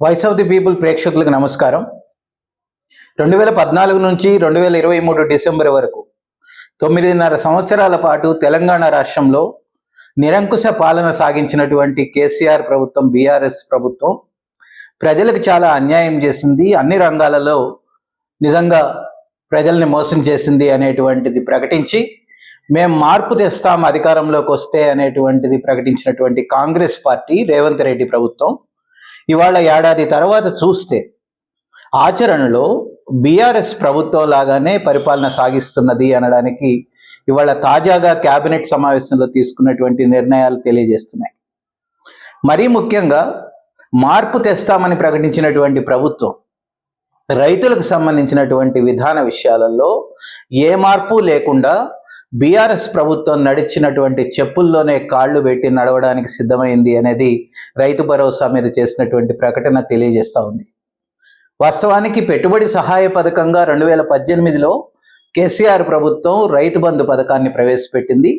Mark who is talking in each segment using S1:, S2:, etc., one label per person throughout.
S1: Voice of the people ప్రేక్షకులకు నమస్కారం. రెండు వేల పద్నాలుగు నుంచి రెండు వేల ఇరవై మూడు డిసెంబర్ వరకు తొమ్మిదిన్నర సంవత్సరాల పాటు తెలంగాణ రాష్ట్రంలో నిరంకుశ పాలన సాగించినటువంటి కేసీఆర్ ప్రభుత్వం బీఆర్ఎస్ ప్రభుత్వం ప్రజలకు చాలా అన్యాయం చేసింది అన్ని రంగాలలో నిజంగా ప్రజల్ని మోసం చేసింది అనేటువంటిది ప్రకటించి మేము మార్పు తెస్తాం అధికారంలోకి వస్తే అనేటువంటిది ప్రకటించినటువంటి కాంగ్రెస్ పార్టీ రేవంత్ రెడ్డి ప్రభుత్వం ఇవాళ ఏడాది తర్వాత చూస్తే ఆచరణలో బీఆర్ఎస్ ప్రభుత్వం లాగానే పరిపాలన సాగిస్తున్నది అనడానికి ఇవాళ తాజాగా కేబినెట్ సమావేశంలో తీసుకున్నటువంటి నిర్ణయాలు తెలియజేస్తున్నాయి. మరీ ముఖ్యంగా మార్పు తెస్తామని ప్రకటించినటువంటి ప్రభుత్వం రైతులకు సంబంధించినటువంటి విధాన విషయాలలో ఏ మార్పు లేకుండా బీఆర్ఎస్ ప్రభుత్వం నడిచినటువంటి చెప్పుల్లోనే కాళ్ళు పెట్టి నడవడానికి సిద్ధమైంది అనేది రైతు భరోసా మీద చేసినటువంటి ప్రకటన తెలియజేస్తూ ఉంది. వాస్తవానికి పెట్టుబడి సహాయ పథకంగా రెండు వేల పద్దెనిమిదిలో కేసీఆర్ ప్రభుత్వం రైతు బంధు పథకాన్ని ప్రవేశపెట్టింది.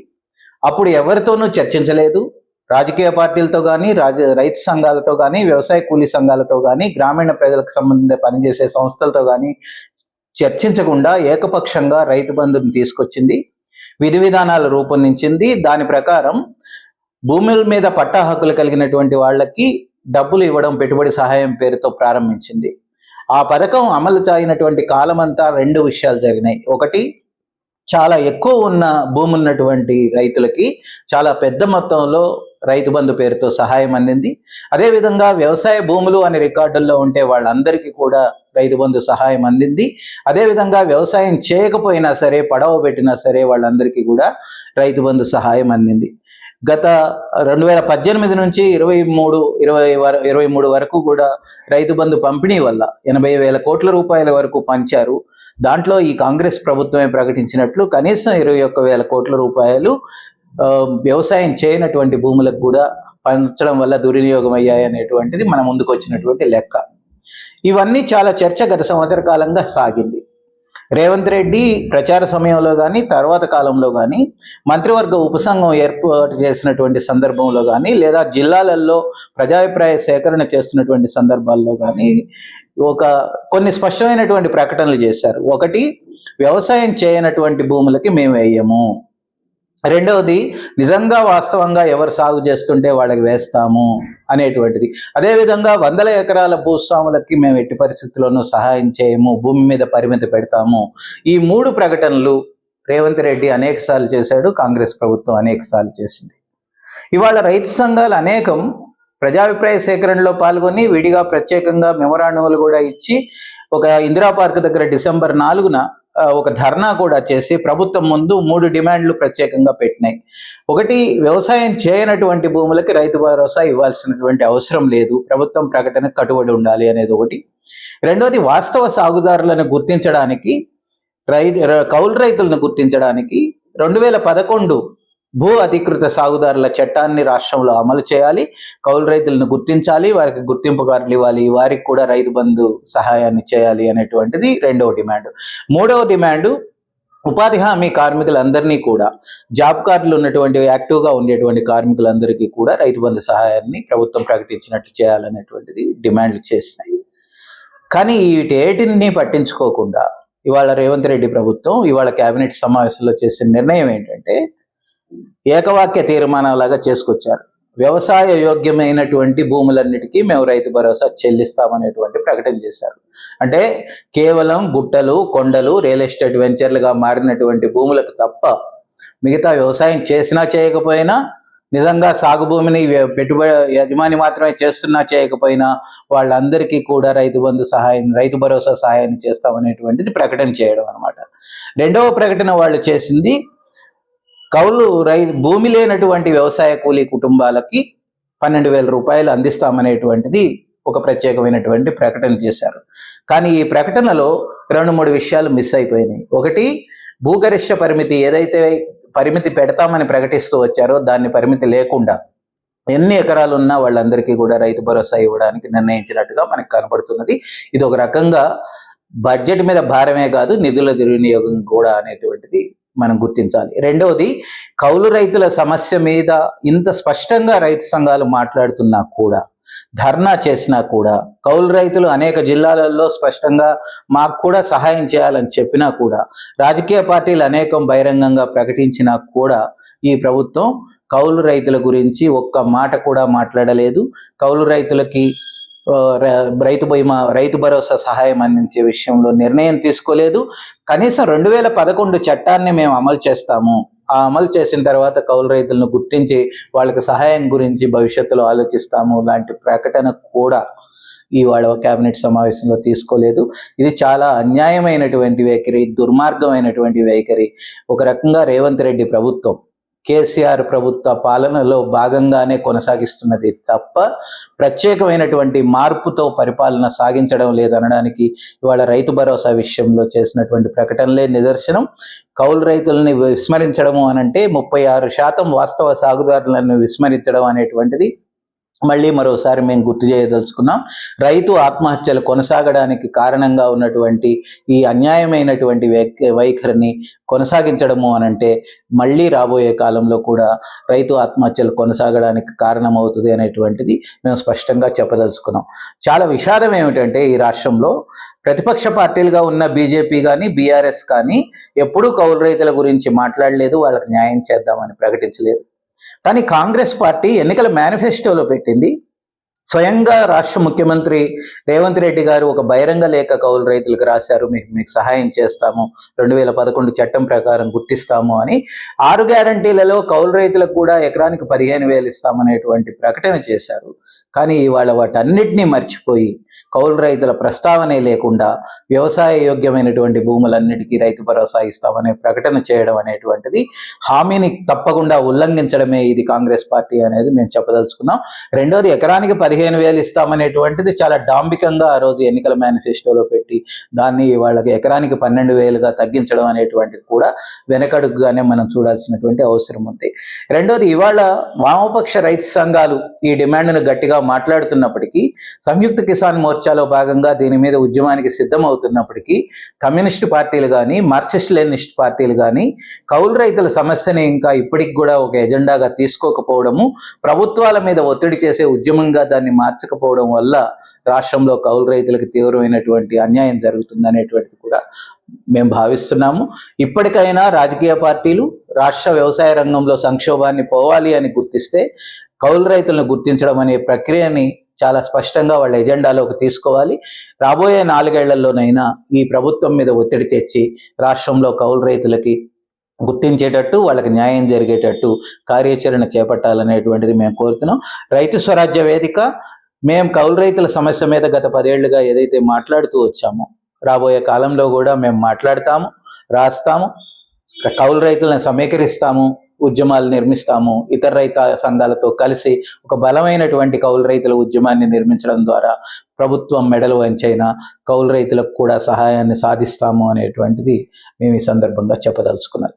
S1: అప్పుడు ఎవరితోనూ చర్చించలేదు. రాజకీయ పార్టీలతో కానీ రాజ రైతు సంఘాలతో కానీ వ్యవసాయ కూలీ సంఘాలతో కానీ గ్రామీణ ప్రజలకు సంబంధించిన పనిచేసే సంస్థలతో కానీ చర్చించకుండా ఏకపక్షంగా రైతు బంధుని తీసుకొచ్చింది. విధి విధానాలు రూపొందించింది. దాని ప్రకారం భూముల మీద పట్టా హక్కులు కలిగినటువంటి వాళ్ళకి డబ్బులు ఇవ్వడం పెట్టుబడి సహాయం పేరుతో ప్రారంభించింది. ఆ పథకం అమలు అయినటువంటి కాలమంతా రెండు విషయాలు జరిగినాయి. ఒకటి చాలా ఎక్కువ ఉన్న భూమి ఉన్నటువంటి రైతులకి చాలా పెద్ద మొత్తంలో రైతు బంధు పేరుతో సహాయం అందింది. అదేవిధంగా వ్యవసాయ భూములు అనే రికార్డుల్లో ఉంటే వాళ్ళందరికీ కూడా రైతు బంధు సహాయం అందింది. అదేవిధంగా వ్యవసాయం చేయకపోయినా సరే పడవ పెట్టినా సరే వాళ్ళందరికీ కూడా రైతు బంధు సహాయం అందింది. గత రెండు వేల పద్దెనిమిది నుంచి ఇరవై మూడు ఇరవై ఇరవై మూడు వరకు కూడా రైతు బంధు పంపిణీ వల్ల ఎనభై వేల కోట్ల రూపాయల వరకు పంచారు. దాంట్లో ఈ కాంగ్రెస్ ప్రభుత్వమే ప్రకటించినట్లు కనీసం ఇరవై ఒక్క వేల కోట్ల రూపాయలు వ్యవసాయం చేయనటువంటి భూములకు కూడా పంచడం వల్ల దుర్వినియోగం అయ్యాయి అనేటువంటిది మన ముందుకు వచ్చినటువంటి లెక్క. ఇవన్నీ చాలా చర్చ గత సంవత్సర కాలంగా సాగింది. రేవంత్ రెడ్డి ప్రచార సమయంలో కానీ తర్వాత కాలంలో కానీ మంత్రివర్గ ఉపసంఘం ఏర్పాటు చేసినటువంటి సందర్భంలో కానీ లేదా జిల్లాలలో ప్రజాభిప్రాయ సేకరణ చేస్తున్నటువంటి సందర్భాల్లో కానీ ఒక కొన్ని స్పష్టమైనటువంటి ప్రకటనలు చేశారు. ఒకటి వ్యవసాయం చేయనటువంటి భూములకి మేము వేయము రెండవది నిజంగా వాస్తవంగా ఎవరు సాగు చేస్తుంటే వాళ్ళకి వేస్తాము అనేటువంటిది. అదేవిధంగా వందల ఎకరాల భూస్వాములకి మేము ఎట్టి పరిస్థితుల్లోనూ సహాయం చేయము భూమి మీద పరిమితి పెడతాము. ఈ మూడు ప్రకటనలు రేవంత్ రెడ్డి అనేక సార్లు చేశాడు కాంగ్రెస్ ప్రభుత్వం అనేక సార్లు చేసింది. ఇవాళ రైతు సంఘాలు అనేకం ప్రజాభిప్రాయ సేకరణలో పాల్గొని విడిగా ప్రత్యేకంగా మెమోరాండములు కూడా ఇచ్చి ఒక ఇందిరా పార్క్ దగ్గర డిసెంబర్ నాలుగున ఒక ధర్నా కూడా చేసి ప్రభుత్వం ముందు మూడు డిమాండ్లు ప్రత్యేకంగా పెట్టినాయి. ఒకటి వ్యవసాయం చేయనటువంటి భూములకి రైతు భరోసా ఇవ్వాల్సినటువంటి అవసరం లేదు. ప్రభుత్వం ప్రకటన కట్టుబడి ఉండాలి అనేది ఒకటి. రెండోది వాస్తవ సాగుదారులను గుర్తించడానికి రై కౌలు రైతులను గుర్తించడానికి రెండు వేల పదకొండు భూ అధికృత సాగుదారుల చట్టాన్ని రాష్ట్రంలో అమలు చేయాలి కౌలు రైతులను గుర్తించాలి వారికి గుర్తింపు కార్డులు ఇవ్వాలి వారికి కూడా రైతు బంధు సహాయాన్ని చేయాలి అనేటువంటిది రెండవ డిమాండ్. మూడవ డిమాండ్ ఉపాధి హామీ కార్మికులందరినీ కూడా జాబ్ కార్డులు ఉన్నటువంటి యాక్టివ్గా ఉండేటువంటి కార్మికులందరికీ కూడా రైతు బంధు సహాయాన్ని ప్రభుత్వం ప్రకటించినట్లు చేయాలనేటువంటిది డిమాండ్లు చేసినాయి. కానీ వీటేటిని పట్టించుకోకుండా ఇవాళ రేవంత్ రెడ్డి ప్రభుత్వం ఇవాళ కేబినెట్ సమావేశంలో చేసిన నిర్ణయం ఏంటంటే ఏకవాక్య తీర్మానంలాగా చేసుకొచ్చారు. వ్యవసాయ యోగ్యమైనటువంటి భూములన్నిటికీ మేము రైతు భరోసా చెల్లిస్తామనేటువంటి ప్రకటన చేశారు. అంటే కేవలం గుట్టలు కొండలు రియల్ ఎస్టేట్ వెంచర్లుగా మారినటువంటి భూములకు తప్ప మిగతా వ్యవసాయం చేసినా చేయకపోయినా నిజంగా సాగు భూమిని పెట్టుబడి యజమాని మాత్రమే చేస్తున్నా చేయకపోయినా వాళ్ళందరికీ కూడా రైతు బంధు సహాయం రైతు భరోసా సహాయాన్ని చేస్తామనేటువంటిది ప్రకటన చేయడం అనమాట రెండవ ప్రకటన వాళ్ళు చేసింది కౌలు రై భూమి లేనటువంటి వ్యవసాయ కూలీ కుటుంబాలకి పన్నెండు వేల రూపాయలు అందిస్తామనేటువంటిది ఒక ప్రత్యేకమైనటువంటి ప్రకటన చేశారు. కానీ ఈ ప్రకటనలో రెండు మూడు విషయాలు మిస్ అయిపోయినాయి. ఒకటి భూగరిష్ట పరిమితి ఏదైతే పరిమితి పెడతామని ప్రకటిస్తూ వచ్చారో దాన్ని పరిమితి లేకుండా ఎన్ని ఎకరాలు ఉన్నా వాళ్ళందరికీ కూడా రైతు భరోసా ఇవ్వడానికి నిర్ణయించినట్టుగా మనకు కనబడుతున్నది ఇది ఒక రకంగా బడ్జెట్ మీద భారమే కాదు నిధుల దుర్వినియోగం కూడా అనేటువంటిది మనం గుర్తించాలి. రెండవది కౌలు రైతుల సమస్య మీద ఇంత స్పష్టంగా రైతు సంఘాలు మాట్లాడుతున్నా కూడా ధర్నా చేసినా కూడా కౌలు రైతులు అనేక జిల్లాలలో స్పష్టంగా మాకు కూడా సహాయం చేయాలని చెప్పినా కూడా రాజకీయ పార్టీలు అనేకం బహిరంగంగా ప్రకటించినా కూడా ఈ ప్రభుత్వం కౌలు రైతుల గురించి ఒక్క మాట కూడా మాట్లాడలేదు. కౌలు రైతులకి రైతు బీమా రైతు భరోసా సహాయం అందించే విషయంలో నిర్ణయం తీసుకోలేదు. కనీసం రెండు వేల పదకొండు చట్టాన్ని మేము అమలు చేస్తాము. ఆ అమలు చేసిన తర్వాత కౌలు రైతులను గుర్తించి వాళ్ళకి సహాయం గురించి భవిష్యత్తులో ఆలోచిస్తాము లాంటి ప్రకటన కూడా ఇవాళ కేబినెట్ సమావేశంలో తీసుకోలేదు. ఇది చాలా అన్యాయమైనటువంటి వైఖరి దుర్మార్గమైనటువంటి వైఖరి ఒక రకంగా రేవంత్ రెడ్డి ప్రభుత్వం కేసీఆర్ ప్రభుత్వ పాలనలో భాగంగానే కొనసాగిస్తున్నది తప్ప ప్రత్యేకమైనటువంటి మార్పుతో పరిపాలన సాగించడం లేదనడానికి ఇవాళ రైతు భరోసా విషయంలో చేసినటువంటి ప్రకటనలే నిదర్శనం. కౌలు రైతులని విస్మరించడము అనంటే ముప్పై ఆరు శాతం వాస్తవ సాగుదారులను విస్మరించడం అనేటువంటిది మళ్ళీ మరోసారి మేము గుర్తు చేయదలుచుకున్నాం రైతు ఆత్మహత్యలు కొనసాగడానికి కారణంగా ఉన్నటువంటి ఈ అన్యాయమైనటువంటి వైఖరిని కొనసాగించడము అనంటే మళ్ళీ రాబోయే కాలంలో కూడా రైతు ఆత్మహత్యలు కొనసాగడానికి కారణమవుతుంది అనేటువంటిది మేము స్పష్టంగా చెప్పదలుచుకున్నాం. చాలా విషాదం ఏమిటంటే ఈ రాష్ట్రంలో ప్రతిపక్ష పార్టీలుగా ఉన్న బీజేపీ కానీ బీఆర్ఎస్ కానీ ఎప్పుడూ కౌలు రైతుల గురించి మాట్లాడలేదు వాళ్ళకి న్యాయం చేద్దామని ప్రకటించలేదు. కానీ కాంగ్రెస్ పార్టీ ఎన్నికల మేనిఫెస్టోలో పెట్టింది. స్వయంగా రాష్ట్ర ముఖ్యమంత్రి రేవంత్ రెడ్డి గారు ఒక బహిరంగ లేఖ కౌలు రైతులకు రాశారు. మీకు మీకు సహాయం చేస్తాము. రెండు వేల పదకొండు చట్టం ప్రకారం గుర్తిస్తాము అని. ఆరు గ్యారంటీలలో కౌలు రైతులకు కూడా ఎకరానికి పదిహేను వేలు ఇస్తామనేటువంటి ప్రకటన చేశారు. కానీ ఇవాళ వాటన్నిటినీ మర్చిపోయి కౌలు రైతుల ప్రస్తావనే లేకుండా వ్యవసాయ యోగ్యమైనటువంటి భూములన్నిటికీ రైతు భరోసా ఇస్తామనే ప్రకటన చేయడం అనేటువంటిది హామీని తప్పకుండా ఉల్లంఘించడమే ఇది కాంగ్రెస్ పార్టీ అనేది మేము చెప్పదలుచుకున్నాం. రెండోది ఎకరానికి పదిహేను వేలు ఇస్తామనేటువంటిది చాలా డాంబికంగా ఆ రోజు ఎన్నికల మేనిఫెస్టోలో పెట్టి దాన్ని వాళ్ళకి ఎకరానికి పన్నెండు వేలుగా తగ్గించడం అనేటువంటిది కూడా వెనకడుగుగానే మనం చూడాల్సినటువంటి అవసరం ఉంది. రెండోది ఇవాళ వామపక్ష రైతు సంఘాలు ఈ డిమాండ్ను గట్టిగా మాట్లాడుతున్నప్పటికీ సంయుక్త కిసాన్ మోర్చాలో భాగంగా దీని మీద ఉద్యమానికి సిద్ధమవుతున్నప్పటికీ కమ్యూనిస్ట్ పార్టీలు కానీ మార్క్సిస్ట్ లెనిస్ట్ పార్టీలు కానీ కౌలు రైతుల సమస్యని ఇంకా ఇప్పటికి కూడా ఒక ఎజెండాగా తీసుకోకపోవడము ప్రభుత్వాల మీద ఒత్తిడి చేసే ఉద్యమంగా దాన్ని మార్చకపోవడం వల్ల రాష్ట్రంలో కౌలు రైతులకు తీవ్రమైనటువంటి అన్యాయం జరుగుతుంది అనేటువంటిది కూడా మేము భావిస్తున్నాము. ఇప్పటికైనా రాజకీయ పార్టీలు రాష్ట్ర వ్యవసాయ రంగంలో సంక్షోభాన్ని పోవాలి అని గుర్తిస్తే కౌలు రైతులను గుర్తించడం అనే ప్రక్రియని చాలా స్పష్టంగా వాళ్ళ ఎజెండాలోకి తీసుకోవాలి. రాబోయే నాలుగేళ్ళలోనైనా ఈ ప్రభుత్వం మీద ఒత్తిడి తెచ్చి రాష్ట్రంలో కౌలు రైతులకి గుర్తించేటట్టు వాళ్ళకి న్యాయం జరిగేటట్టు కార్యాచరణ చేపట్టాలనేటువంటిది మేము కోరుతున్నాం. రైతు స్వరాజ్య వేదిక మేము కౌలు రైతుల సమస్య మీద గత పదేళ్ళుగా ఏదైతే మాట్లాడుతూ వచ్చామో రాబోయే కాలంలో కూడా మేము మాట్లాడతాము రాస్తాము కౌలు రైతులను సమీకరిస్తాము ఉద్యమాలు నిర్మిస్తాము. ఇతర రైత సంఘాలతో కలిసి ఒక బలమైనటువంటి కౌలు రైతుల ఉద్యమాన్ని నిర్మించడం ద్వారా ప్రభుత్వం మెడలు వంచైనా కౌలు రైతులకు కూడా సహాయాన్ని సాధిస్తాము అనేటువంటిది మేము ఈ సందర్భంగా చెప్పదలుచుకున్నాం.